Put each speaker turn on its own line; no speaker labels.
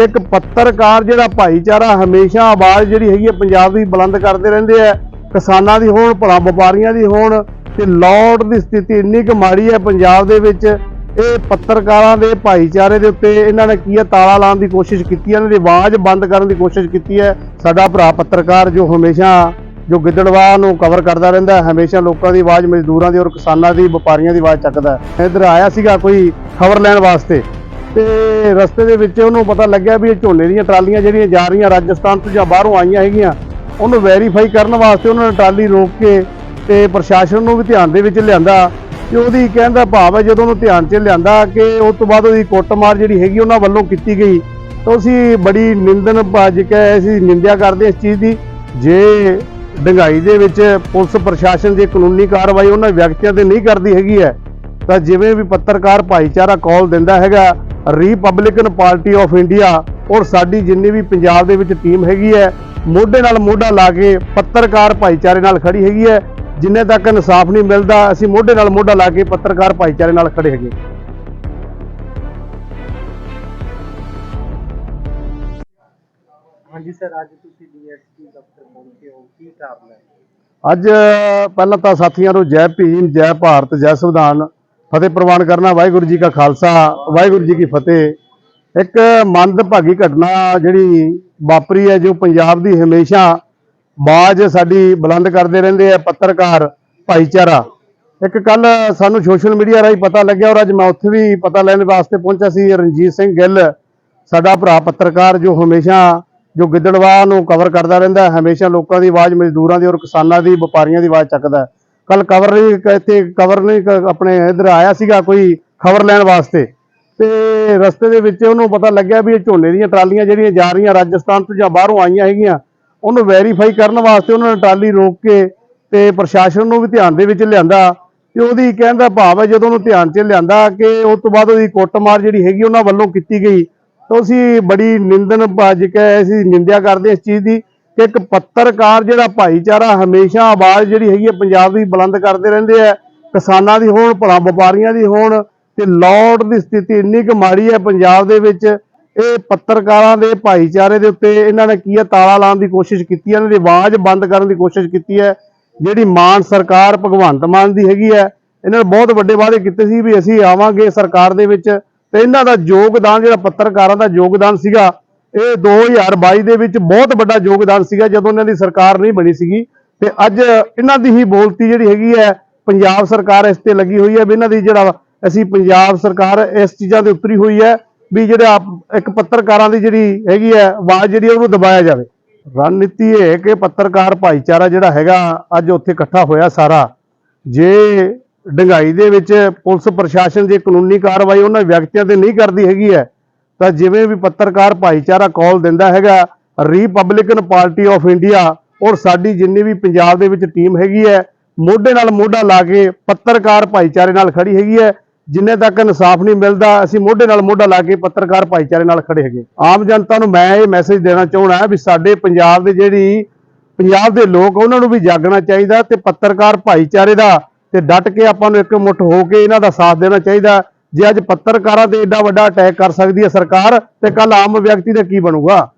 ਕਿ ਇੱਕ ਪੱਤਰਕਾਰ ਜਿਹੜਾ ਭਾਈਚਾਰਾ ਹਮੇਸ਼ਾ ਆਵਾਜ਼ ਜਿਹੜੀ ਹੈਗੀ ਹੈ ਪੰਜਾਬ ਦੀ ਬੁਲੰਦ ਕਰਦੇ ਰਹਿੰਦੇ ਆ। ਕਿਸਾਨਾਂ ਦੀ ਹੋਣ, ਭਲਾ ਵਪਾਰੀਆਂ ਦੀ ਹੋਣ ਤੇ ਲੋੜ ਦੀ ਸਥਿਤੀ ਇੰਨੀ ਕੁ ਮਾੜੀ ਹੈ ਪੰਜਾਬ ਦੇ ਵਿੱਚ। ਇਹ ਪੱਤਰਕਾਰਾਂ ਦੇ ਭਾਈਚਾਰੇ ਦੇ ਉੱਤੇ ਇਹਨਾਂ ਨੇ ਕੀ ਹੈ ਤਾਲਾ ਲਾਉਣ ਦੀ ਕੋਸ਼ਿਸ਼ ਕੀਤੀ ਹੈ ਇਹਨਾਂ ਦੀ ਆਵਾਜ਼ ਬੰਦ ਕਰਨ ਦੀ ਕੋਸ਼ਿਸ਼ ਕੀਤੀ ਹੈ ਸਾਡਾ ਭਰਾ ਪੱਤਰਕਾਰ ਜੋ ਹਮੇਸ਼ਾ, ਜੋ ਗਿੱਦੜਵਾਹ ਨੂੰ ਕਵਰ ਕਰਦਾ ਰਹਿੰਦਾ ਹੈ ਹਮੇਸ਼ਾ ਲੋਕਾਂ ਦੀ ਆਵਾਜ਼ ਮਜ਼ਦੂਰਾਂ ਦੀ ਔਰ ਕਿਸਾਨਾਂ ਦੀ, ਵਪਾਰੀਆਂ ਦੀ ਆਵਾਜ਼ ਚੱਕਦਾ। ਹੈ ਇੱਧਰ ਆਇਆ ਸੀਗਾ ਕੋਈ ਖਬਰ ਲੈਣ ਵਾਸਤੇ? ਤੇ ਰਸਤੇ ਦੇ ਵਿੱਚ ਉਹਨੂੰ ਪਤਾ ਲੱਗਿਆ ਵੀ ਇਹ ਝੋਨੇ ਦੀਆਂ ਟਰਾਲੀਆਂ ਜਿਹੜੀਆਂ ਜਾ ਰਹੀਆਂ ਰਾਜਸਥਾਨ ਤੋਂ ਜਾਂ ਬਾਹਰੋਂ ਆਈਆਂ ਹੈਗੀਆਂ, ਉਹਨੂੰ ਵੈਰੀਫਾਈ ਕਰਨ ਵਾਸਤੇ ਉਹਨਾਂ ਨੇ ਟਰਾਲੀ ਰੋਕ ਕੇ ਤੇ ਪ੍ਰਸ਼ਾਸਨ ਨੂੰ ਵੀ ਧਿਆਨ ਦੇ ਵਿੱਚ ਲਿਆਂਦਾ ਕਿ ਉਹਦੀ ਕਹਿਣ ਦਾ ਭਾਵ ਹੈ ਜਦੋਂ ਉਹਨੂੰ ਧਿਆਨ 'ਚ ਲਿਆਂਦਾ ਕਿ ਉਸ ਤੋਂ ਬਾਅਦ ਉਹਦੀ ਕੁੱਟਮਾਰ ਜਿਹੜੀ ਹੈਗੀ ਉਹਨਾਂ ਵੱਲੋਂ ਕੀਤੀ ਗਈ, ਤਾਂ ਅਸੀਂ ਬੜੀ ਨਿੰਦਨ ਭਾਜਕ ਹੈ ਅਸੀਂ ਨਿੰਦਿਆ ਕਰਦੇ ਇਸ ਚੀਜ਼ ਦੀ। ਜੇ ਡੰਗਾਈ ਦੇ ਵਿੱਚ ਪੁਲਿਸ ਪ੍ਰਸ਼ਾਸਨ ਜੇ ਕਾਨੂੰਨੀ ਕਾਰਵਾਈ ਉਹਨਾਂ ਵਿਅਕਤੀਆਂ ਤੇ ਨਹੀਂ ਕਰਦੀ ਹੈਗੀ ਹੈ, ਤਾਂ ਜਿਵੇਂ ਵੀ ਪੱਤਰਕਾਰ ਭਾਈਚਾਰਾ ਕਾਲ ਦਿੰਦਾ ਹੈਗਾ ਰਿਪਬਲਿਕਨ ਪਾਰਟੀ ਆਫ ਇੰਡੀਆ ਔਰ ਸਾਡੀ ਜਿੰਨੀ ਵੀ ਪੰਜਾਬ ਦੇ ਵਿੱਚ ਟੀਮ ਹੈਗੀ ਹੈ ਮੋਢੇ ਨਾਲ ਮੋਢਾ ਲਾ ਕੇ ਪੱਤਰਕਾਰ ਭਾਈਚਾਰੇ ਨਾਲ ਖੜੀ ਹੈਗੀ ਹੈ। ਜਿੰਨੇ ਤੱਕ ਇਨਸਾਫ ਨਹੀਂ ਮਿਲਦਾ ਅਸੀਂ ਮੋਢੇ ਨਾਲ ਮੋਢਾ ਲਾ ਕੇ ਪੱਤਰਕਾਰ ਭਾਈਚਾਰੇ ਨਾਲ ਖੜੇ ਹੈਗੇ।
ਹਾਂਜੀ ਸਰ ਅੱਜ ਤੁਸੀਂ ਡੀਐਸਪੀ ਦਫ਼ਤਰ ਪਹੁੰਚੇ ਹੋ ਕੀ ਕਾਰਨ ਹੈ?
ਅੱਜ ਪਹਿਲਾਂ ਤਾਂ ਸਾਥੀਆਂ ਨੂੰ ਜੈ ਭੀਮ ਜੈ ਭਾਰਤ ਜੈ ਸੰਵਿਧਾਨ ਫਤਿਹ ਪ੍ਰਵਾਨ ਕਰਨਾ, ਵਾਹਿਗੁਰੂ ਜੀ ਕਾ ਖਾਲਸਾ, ਵਾਹਿਗੁਰੂ ਜੀ ਕੀ ਫਤਿਹ। ਇੱਕ ਮੰਦਭਾਗੀ ਘਟਨਾ ਜਿਹੜੀ ਵਾਪਰੀ ਹੈ, ਜੋ ਪੰਜਾਬ ਦੀ ਹਮੇਸ਼ਾ ਬਾਜ ਸਾਡੀ ਬੁਲੰਦ ਕਰਦੇ ਰਹਿੰਦੇ ਆ, ਪੱਤਰਕਾਰ, ਭਾਈਚਾਰਾ। ਇੱਕ ਕੱਲ ਸਾਨੂੰ ਸੋਸ਼ਲ ਮੀਡੀਆ ਰਾਹੀਂ ਪਤਾ ਲੱਗਿਆ ਔਰ ਅੱਜ ਮੈਂ ਉੱਥੇ ਵੀ ਪਤਾ ਲੈਣ ਵਾਸਤੇ ਪਹੁੰਚਿਆ ਸੀ, ਰਣਜੀਤ ਸਿੰਘ ਗਿੱਲ, ਸਾਡਾ ਭਰਾ ਪੱਤਰਕਾਰ, ਜੋ ਹਮੇਸ਼ਾ, ਜੋ ਗਿੱਦੜਵਾਹ ਨੂੰ ਕਵਰ ਕਰਦਾ ਰਹਿੰਦਾ, ਹਮੇਸ਼ਾ ਲੋਕਾਂ ਦੀ ਆਵਾਜ਼, ਮਜ਼ਦੂਰਾਂ ਦੀ ਔਰ ਕਿਸਾਨਾਂ ਦੀ, ਵਪਾਰੀਆਂ ਦੀ ਆਵਾਜ਼ ਚੱਕਦਾ। ਕੱਲ ਕਵਰ ਨਹੀਂ ਇੱਥੇ ਕਵਰ ਨਹੀਂ ਆਪਣੇ ਇੱਧਰ ਆਇਆ ਸੀਗਾ ਕੋਈ ਖਬਰ ਲੈਣ ਵਾਸਤੇ। ਤੇ ਰਸਤੇ ਦੇ ਵਿੱਚ ਉਹਨੂੰ ਪਤਾ ਲੱਗਿਆ ਵੀ ਇਹ ਝੋਨੇ ਦੀਆਂ ਟਰਾਲੀਆਂ ਜਿਹੜੀਆਂ ਜਾ ਰਹੀਆਂ ਰਾਜਸਥਾਨ ਤੋਂ ਜਾਂ ਬਾਹਰੋਂ ਆਈਆਂ ਹੈਗੀਆਂ, ਉਹਨੂੰ ਵੈਰੀਫਾਈ ਕਰਨ ਵਾਸਤੇ ਉਹਨਾਂ ਨੇ ਟਰਾਲੀ ਰੋਕ ਕੇ ਤੇ ਪ੍ਰਸ਼ਾਸਨ ਨੂੰ ਵੀ ਧਿਆਨ ਦੇ ਵਿੱਚ ਲਿਆਂਦਾ ਤੇ ਉਹਦੀ ਕਹਿਣ ਦਾ ਭਾਵ ਹੈ ਜਦੋਂ ਉਹਨੂੰ ਧਿਆਨ 'ਚ ਲਿਆਂਦਾ ਕਿ ਉਸ ਤੋਂ ਬਾਅਦ ਉਹਦੀ ਕੁੱਟਮਾਰ ਜਿਹੜੀ ਹੈਗੀ ਉਹਨਾਂ ਵੱਲੋਂ ਕੀਤੀ ਗਈ, ਤਾਂ ਅਸੀਂ ਬੜੀ ਨਿੰਦਨ ਭਾਜਕ ਹੈ ਅਸੀਂ ਨਿੰਦਿਆ ਕਰਦੇ ਇਸ ਚੀਜ਼ ਦੀ ਕਿ ਇੱਕ ਪੱਤਰਕਾਰ ਜਿਹੜਾ ਭਾਈਚਾਰਾ ਹਮੇਸ਼ਾ ਆਵਾਜ਼ ਜਿਹੜੀ ਹੈਗੀ ਹੈ ਪੰਜਾਬ ਦੀ ਬੁਲੰਦ ਕਰਦੇ ਰਹਿੰਦੇ ਆ, ਕਿਸਾਨਾਂ ਦੀ ਹੋਣ, ਭਲਾ ਵਪਾਰੀਆਂ ਦੀ ਹੋਣ, ਤੇ ਲੋੜ ਦੀ ਸਥਿਤੀ ਇੰਨੀ ਕੁ ਮਾੜੀ ਹੈ ਪੰਜਾਬ ਦੇ ਵਿੱਚ, ਇਹ ਪੱਤਰਕਾਰਾਂ ਦੇ ਭਾਈਚਾਰੇ ਦੇ ਉੱਤੇ ਇਹਨਾਂ ਨੇ ਕੀ ਹੈ ਤਾਲਾ ਲਾਉਣ ਦੀ ਕੋਸ਼ਿਸ਼ ਕੀਤੀ ਹੈ ਇਹਨਾਂ ਦੀ ਆਵਾਜ਼ ਬੰਦ ਕਰਨ ਦੀ ਕੋਸ਼ਿਸ਼ ਕੀਤੀ ਹੈ ਜਿਹੜੀ ਮਾਨ ਸਰਕਾਰ ਭਗਵੰਤ ਮਾਨ ਦੀ ਹੈਗੀ ਹੈ ਇਹਨਾਂ ਨੇ ਬਹੁਤ ਵੱਡੇ ਵਾਅਦੇ ਕੀਤੇ ਸੀ ਵੀ ਅਸੀਂ ਆਵਾਂਗੇ ਸਰਕਾਰ ਦੇ ਵਿੱਚ, ਤੇ ਇਹਨਾਂ ਦਾ ਯੋਗਦਾਨ, ਜਿਹੜਾ ਪੱਤਰਕਾਰਾਂ ਦਾ ਯੋਗਦਾਨ ਸੀਗਾ ਇਹ 2022 ਦੇ ਵਿੱਚ ਬਹੁਤ ਵੱਡਾ ਯੋਗਦਾਨ ਸੀਗਾ ਜਦੋਂ ਇਹਨਾਂ ਦੀ ਸਰਕਾਰ ਨਹੀਂ ਬਣੀ ਸੀਗੀ। ਤੇ ਅੱਜ ਇਹਨਾਂ ਦੀ ਹੀ ਬੋਲਤੀ ਜਿਹੜੀ ਹੈਗੀ ਹੈ, ਪੰਜਾਬ ਸਰਕਾਰ ਇਸ ਤੇ ਲੱਗੀ ਹੋਈ ਹੈ ਵੀ ਇਹਨਾਂ ਦੀ ਜਿਹੜਾ ਅਸੀਂ ਪੰਜਾਬ ਸਰਕਾਰ ਇਸ ਚੀਜ਼ਾਂ ਦੇ ਉੱਤਰੀ ਹੋਈ ਹੈ ਵੀ ਜਿਹੜਾ ਆਪ- ਇੱਕ ਪੱਤਰਕਾਰਾਂ ਦੀ ਜਿਹੜੀ ਹੈਗੀ ਹੈ ਆਵਾਜ਼ ਜਿਹੜੀ ਹੈ ਉਹਨੂੰ ਦਬਾਇਆ ਜਾਵੇ। ਰਣਨੀਤੀ ਇਹ ਹੈ ਕਿ ਪੱਤਰਕਾਰ ਭਾਈਚਾਰਾ ਜਿਹੜਾ ਹੈਗਾ ਅੱਜ ਉੱਥੇ ਇਕੱਠਾ ਹੋਇਆ ਸਾਰਾ। ਜੇ ਡੰਗਾਈ ਦੇ ਵਿੱਚ ਪੁਲਿਸ ਪ੍ਰਸ਼ਾਸਨ ਜੇ ਕਾਨੂੰਨੀ ਕਾਰਵਾਈ ਉਹਨਾਂ ਵਿਅਕਤੀਆਂ ਤੇ ਨਹੀਂ ਕਰਦੀ ਹੈਗੀ ਹੈ ਤਾਂ ਜਿਵੇਂ ਵੀ ਪੱਤਰਕਾਰ ਭਾਈਚਾਰਾ ਕਾਲ ਦਿੰਦਾ ਹੈਗਾ ਰਿਪਬਲਿਕਨ ਪਾਰਟੀ ਆਫ ਇੰਡੀਆ ਔਰ ਸਾਡੀ ਜਿੰਨੀ ਵੀ ਪੰਜਾਬ ਦੇ ਵਿੱਚ ਟੀਮ ਹੈਗੀ ਹੈ, ਮੋਢੇ ਨਾਲ ਮੋਢਾ ਲਾ ਕੇ ਪੱਤਰਕਾਰ ਭਾਈਚਾਰੇ ਨਾਲ ਖੜੀ ਹੈਗੀ ਹੈ, ਜਿੰਨੇ ਤੱਕ ਇਨਸਾਫ ਨਹੀਂ ਮਿਲਦਾ, ਅਸੀਂ ਮੋਢੇ ਨਾਲ ਮੋਢਾ ਲਾ ਕੇ ਪੱਤਰਕਾਰ ਭਾਈਚਾਰੇ ਨਾਲ ਖੜੇ ਹੈਗੇ। ਆਮ ਜਨਤਾ ਨੂੰ ਮੈਂ ਇਹ ਮੈਸੇਜ ਦੇਣਾ ਚਾਹੁੰਦਾ ਵੀ ਸਾਡੇ ਪੰਜਾਬ ਦੇ ਜਿਹੜੀ ਪੰਜਾਬ ਦੇ ਲੋਕ, ਉਹਨਾਂ ਨੂੰ ਵੀ ਜਾਗਣਾ ਚਾਹੀਦਾ ਤੇ ਪੱਤਰਕਾਰ ਭਾਈਚਾਰੇ ਦਾ ਤੇ ਡਟ ਕੇ ਆਪਾਂ ਨੂੰ ਇੱਕ ਮੁੱਠ ਹੋ ਕੇ ਇਹਨਾਂ ਦਾ ਸਾਥ ਦੇਣਾ ਚਾਹੀਦਾ। ਜੇ ਅੱਜ ਪੱਤਰਕਾਰਾਂ ਤੇ ਏਡਾ ਵੱਡਾ ਅਟੈਕ ਕਰ ਸਕਦੀ ਹੈ ਸਰਕਾਰ, ਤੇ ਕੱਲ ਆਮ ਵਿਅਕਤੀ ਦਾ ਕੀ ਬਣੂਗਾ?